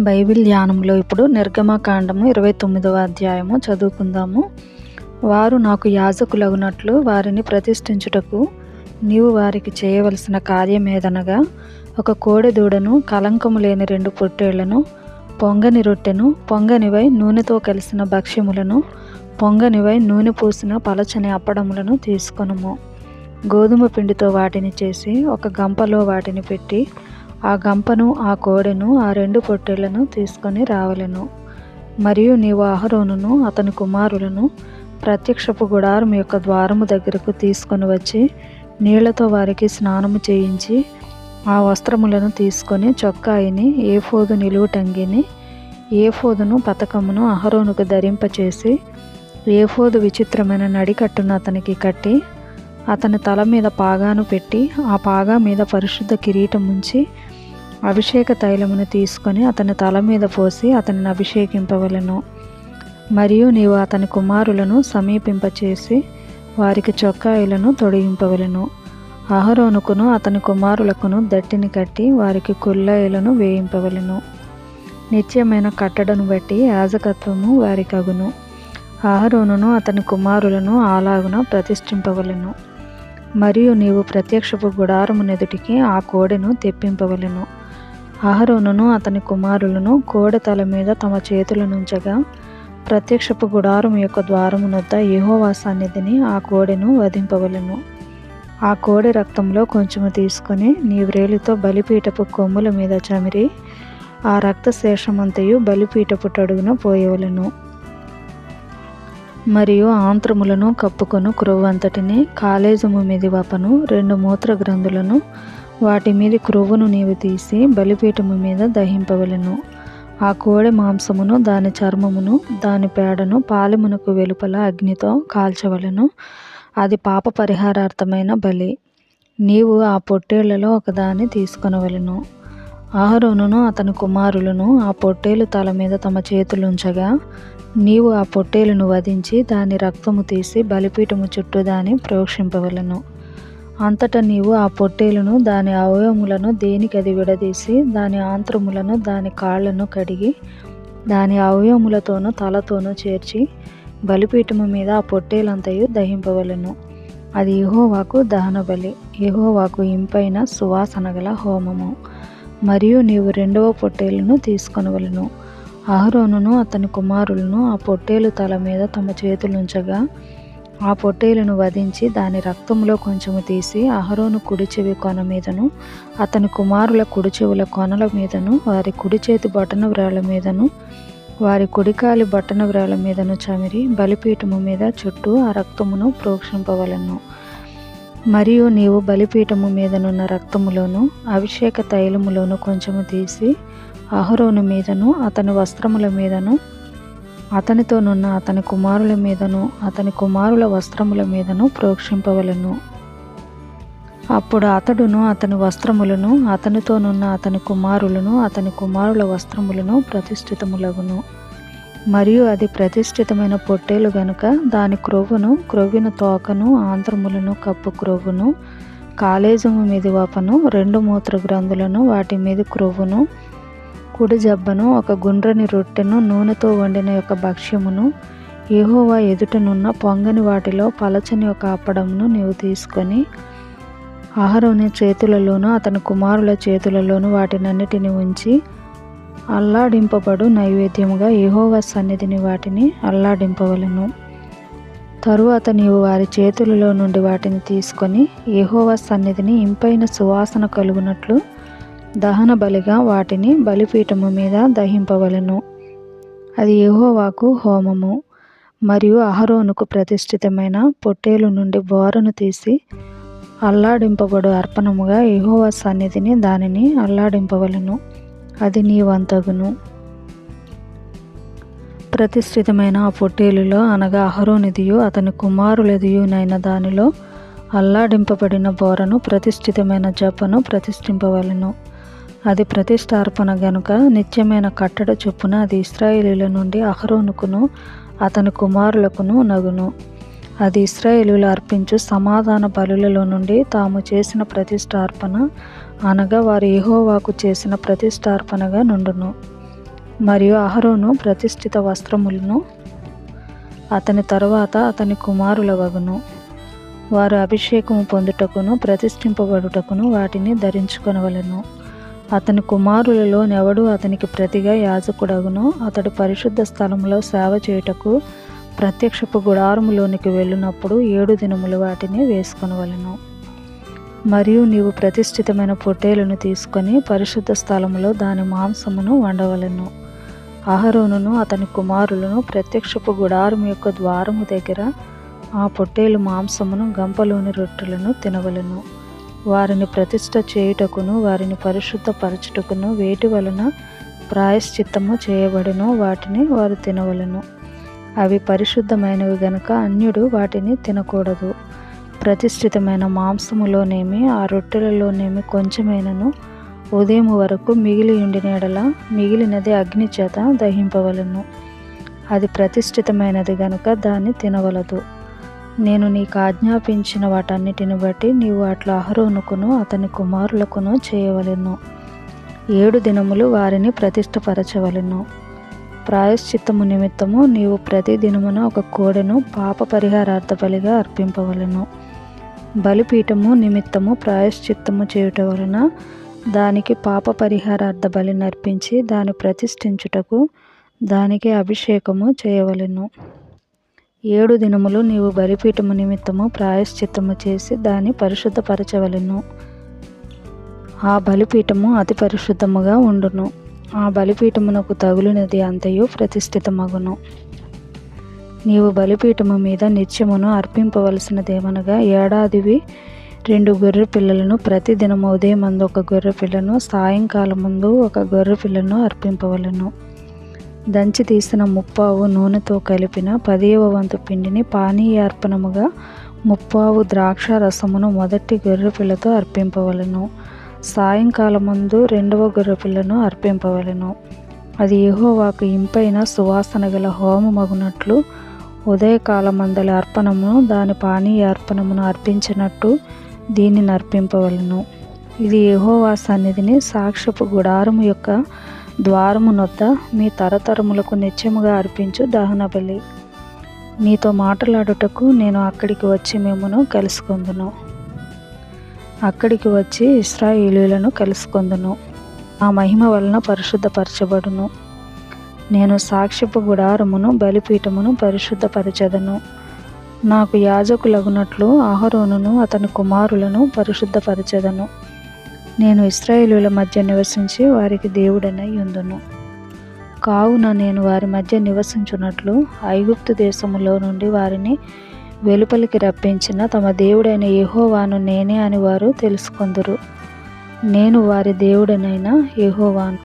Bible ధ్యానంలో ఇప్పుడు నిర్గమకాండము ఇరవై తొమ్మిదవ అధ్యాయము చదువుకుందాము. వారు నాకు యాజకులగునట్లు వారిని ప్రతిష్ఠించుటకు నీవు వారికి చేయవలసిన కార్యం ఏదనగా ఒక కోడెదూడను కలంకము లేని రెండు పొట్టేళ్ళను పొంగని రొట్టెను పొంగనివై నూనెతో కలిసిన భక్ష్యములను పొంగనివై నూనె పూసిన పలచని అప్పడములను తీసుకొనుము. గోధుమ పిండితో వాటిని చేసి ఒక గంపలో వాటిని పెట్టి ఆ గంపను ఆ కోడెను ఆ రెండు పొట్టేళ్ళను తీసుకొని రావలెను. మరియు నీవు అహరోనును అతని కుమారులను ప్రత్యక్షపు గుడారం యొక్క ద్వారము దగ్గరకు తీసుకొని వచ్చి నీళ్ళతో వారికి స్నానము చేయించి ఆ వస్త్రములను తీసుకొని చొక్కాయిని ఏఫోదు నిలువుటంగిని ఏఫోదును పతకమును అహరోనుకు ధరింపచేసి ఏఫోదు విచిత్రమైన నడికట్టును అతనికి కట్టి అతని తల మీద పాగాను పెట్టి ఆ పాగా మీద పరిశుద్ధ కిరీటం ఉంచి అభిషేక తైలమును తీసుకొని అతని తల మీద పోసి అతనిని అభిషేకింపవలెను. మరియు నీవు అతని కుమారులను సమీపింపచేసి వారికి చొక్కాయిలను తొడిగింపవలెను. అహరోనుకును అతని కుమారులకును దట్టిని కట్టి వారికి కుల్లాయిలను వేయింపవలెను. నిత్యమైన కట్టడను బట్టి యాజకత్వము వారికగును. అహరోనును అతని కుమారులను అలాగున ప్రతిష్ఠింపవలను. మరియు నీవు ప్రత్యక్షపు గుడారము నెదుటికి ఆ కోడెను తెప్పింపవలెను. అహరోనును అతని కుమారులను కోడ తల మీద తమ చేతులనుంచగా ప్రత్యక్షపు గుడారం యొక్క ద్వారమునొద్ద యహోవా సన్నిధిని ఆ కోడెను వధింపవలెను. ఆ కోడె రక్తంలో కొంచెము తీసుకొని నీ వ్రేలితో బలిపీఠపు కొమ్ముల మీద చమిరి ఆ రక్త శేషమంతయు బలిపీఠపు టడుగున పోయవలను. మరియు ఆంత్రములను కప్పుకొను క్రొవ్వంతటిని కాలేజము మీది వపను రెండు మూత్ర గ్రంథులను వాటి మీద క్రొవ్వును నీవు తీసి బలిపీఠము మీద దహింపవలెను. ఆ కోడె మాంసమును దాని చర్మమును దాని పేడను పాలెమునకు వెలుపల అగ్నితో కాల్చవలెను. అది పాప పరిహారార్థమైన బలి. నీవు ఆ పొట్టేళ్ళలో ఒకదాన్ని తీసుకొనవలెను. ఆహరోనును అతని కుమారులను ఆ పొట్టేలు తల మీద తమ చేతులుంచగా నీవు ఆ పొట్టేలును వధించి దాని రక్తము తీసి బలిపీఠము చుట్టూ దాన్ని ప్రోక్షింపవలను. అంతటా నీవు ఆ పొట్టేలును దాని అవయవములను దేనికది విడదీసి దాని ఆంత్రములను దాని కాళ్ళను కడిగి దాని అవయములతోనూ తలతోనూ చేర్చి బలిపీఠము మీద ఆ పొట్టేలంతయు దహింపవలను. అది ఇహోవాకు దహన బలి ఇహోవాకు ఇంపైన సువాసన గల హోమము. మరియు నీవు రెండవ పొట్టేలును తీసుకొనవలను. అహరోనును అతని కుమారులను ఆ పొట్టేలు తల మీద తమ చేతులుంచగా ఆ పొట్టేలును వధించి దాని రక్తంలో కొంచెము తీసి అహరోను కుడి చెవి కొన మీదను అతని కుమారుల కుడి చెవుల కొనల మీదను వారి కుడి చేతి బటన వ్రేళ్ళ మీదను వారి కుడికాలి బట్టన వ్రాల మీదను చమిరి బలిపీఠము మీద చుట్టూ ఆ రక్తమును ప్రోక్షింపవలను. మరియు నీవు బలిపీఠము మీదనున్న రక్తములోను అభిషేక తైలములోను కొంచెము తీసి అహరోను మీదను అతని వస్త్రముల మీదను అతనితోనున్న అతని కుమారుల మీదను అతని కుమారుల వస్త్రముల మీదను ప్రోక్షింపవలను. అప్పుడు అతడును అతని వస్త్రములను అతనితోనున్న అతని కుమారులను అతని కుమారుల వస్త్రములను ప్రతిష్ఠితములగును. మరియు అది ప్రతిష్ఠితమైన పొట్టేలు గనుక దాని క్రొవ్వును క్రొవ్విన తోకను ఆంధ్రములను కప్పు క్రొవ్వును కాలేజము మీది వపను రెండు మూత్ర గ్రంథులను వాటి మీద క్రొవ్వును కుడి జబ్బను ఒక గుండ్రని రొట్టెను నూనెతో వండిన యొక్క భక్ష్యమును ఏహోవా ఎదుటనున్న పొంగని వాటిలో పలచని ఒక అప్పడమును నీవు తీసుకొని ఆహారోని చేతులలోనూ అతని కుమారుల చేతులలోనూ వాటినన్నిటిని ఉంచి అల్లాడింపబడు నైవేద్యముగా ఏహోవా సన్నిధిని వాటిని అల్లాడింపవలను. తరువాత నీవు వారి చేతులలో నుండి వాటిని తీసుకొని ఏహోవా సన్నిధిని ఇంపైన సువాసన కలుగునట్లు దహన బలిగా వాటిని బలిపీఠము మీద దహింపవలను. అది యహోవాకు హోమము. మరియు అహరోనుకు ప్రతిష్ఠితమైన పొట్టేలు నుండి బోరను తీసి అల్లాడింపబడు అర్పణముగా యహోవా సన్నిధిని దానిని అల్లాడింపవలను. అది నీ వంతగును. ప్రతిష్ఠితమైన ఆ పొట్టేలులో అనగా అహరోనిదియు అతని కుమారులదియునైన దానిలో అల్లాడింపబడిన బోరను ప్రతిష్ఠితమైన జపను ప్రతిష్ఠింపవలను. అది ప్రతిష్టార్పణ గనుక నిత్యమైన కట్టడ చొప్పున అది ఇస్రాయేలీల నుండి అహరోనుకును అతని కుమారులకును నగును. అది ఇస్రాయేలీలు అర్పించు సమాధాన బలులలో నుండి తాము చేసిన ప్రతిష్టార్పణ అనగా వారు యెహోవాకు చేసిన ప్రతిష్టార్పణగా నుండును. మరియు అహరోను ప్రతిష్ఠిత వస్త్రములను అతని తరువాత అతని కుమారుల వగును. వారు అభిషేకము పొందుటకును ప్రతిష్ఠింపబడుటకును వాటిని ధరించుకొనవలను. అతని కుమారులలోనెవడు అతనికి ప్రతిగా యాజకుడగును. అతడు పరిశుద్ధ స్థలములో సేవ చేయుటకు ప్రత్యక్షపు గుడారములోనికి వెళ్ళినప్పుడు ఏడు దినములు వాటిని వేసుకొనవలెను. మరియు నీవు ప్రతిష్ఠితమైన పొట్టేలను తీసుకొని పరిశుద్ధ స్థలములో దాని మాంసమును వండవలెను. అహరోనును అతని కుమారులను ప్రత్యక్షపు గుడారం యొక్క ద్వారము దగ్గర ఆ పొట్టేలు మాంసమును గంపలోని రొట్టెలను తినవలెను. వారిని ప్రతిష్ట చేయుటకును వారిని పరిశుద్ధపరచుటకును వేటి వలన ప్రాయశ్చిత్తము చేయబడినో వాటిని వారు తినవలెను. అవి పరిశుద్ధమైనవి గనుక అన్యుడు వాటిని తినకూడదు. ప్రతిష్ఠితమైన మాంసములోనేమి ఆ రొట్టెలలోనేమి కొంచెమైనను ఉదయం వరకు మిగిలి ఉండిన ఎడల మిగిలినది అగ్ని చేత దహింపవలను. అది ప్రతిష్ఠితమైనది గనుక దాన్ని తినవలదు. నేను నీకు ఆజ్ఞాపించిన వాటన్నిటిని బట్టి నీవు అట్లా అహరోనుకును అతని కుమారులకును చేయవలెను. ఏడు దినములు వారిని ప్రతిష్టపరచవలెను. ప్రాయశ్చిత్తము నిమిత్తము నీవు ప్రతి దినమున ఒక కోడెను పాప పరిహారార్థ బలిగా అర్పింపవలెను. బలిపీఠము నిమిత్తము ప్రాయశ్చిత్తము చేయుట వలన దానికి పాప పరిహారార్థ బలి నర్పించి దాన్ని ప్రతిష్ఠించుటకు దానికి అభిషేకము చేయవలెను. ఏడు దినములు నీవు బలిపీఠము నిమిత్తము ప్రాయశ్చిత్తము చేసి దాన్ని పరిశుద్ధపరచవలెను. ఆ బలిపీఠము అతి పరిశుద్ధముగా ఉండును. ఆ బలిపీఠమునకు తగులునది అంతయు ప్రతిష్ఠితమగును. నీవు బలిపీఠము మీద నిత్యమును అర్పింపవలసినదేమనగా ఏడాదివి రెండు గొర్రె పిల్లలను ప్రతిదినము ఉదయం మందు ఒక గొర్రె పిల్లను సాయంకాలం ముందు ఒక గొర్రె పిల్లను అర్పింపవలను. దంచి తీసిన ముప్పావు నూనెతో కలిపిన పదివ వంతు పిండిని పానీయార్పణముగా ముప్పావు ద్రాక్ష రసమును మొదటి గొర్రెపిల్లతో అర్పింపవలను. సాయంకాలం ముందు రెండవ గొర్రెపిల్లను అర్పింపవలను. అది యహోవాకు ఇంపైన సువాసన గల హోమమగునట్లు ఉదయకాలమందలి అర్పణమును దాని పానీయ అర్పణమును అర్పించినట్టు దీనిని అర్పింపవలను. ఇది యహోవా సన్నిధిని సాక్ష్యపు గుడారము యొక్క ద్వారమునొద్ద మీ తరతరములకు నిత్యముగా అర్పించు దహన బలి. మీతో మాట్లాడుటకు నేను అక్కడికి వచ్చి మిమ్మను కలుసుకొందును. అక్కడికి వచ్చి ఇస్రాయిలీలను కలుసుకొందును. ఆ మహిమ వలన పరిశుద్ధపరచబడును. నేను సాక్షిపు గుడారమును బలిపీఠమును పరిశుద్ధపరచెదను. నాకు యాజకులగునట్లు అహరోనును అతని కుమారులను పరిశుద్ధపరచెదను. నేను ఇస్రాయేలుల మధ్య నివసించి వారికి దేవుడనై ఉందును. కావున నేను వారి మధ్య నివసించున్నట్లు ఐగుప్తు దేశములో నుండి వారిని వెలుపలికి రప్పించిన తమ దేవుడైన యెహోవాను నేనే అని వారు తెలుసుకొందురు. నేను వారి దేవుడనైన యహోవాను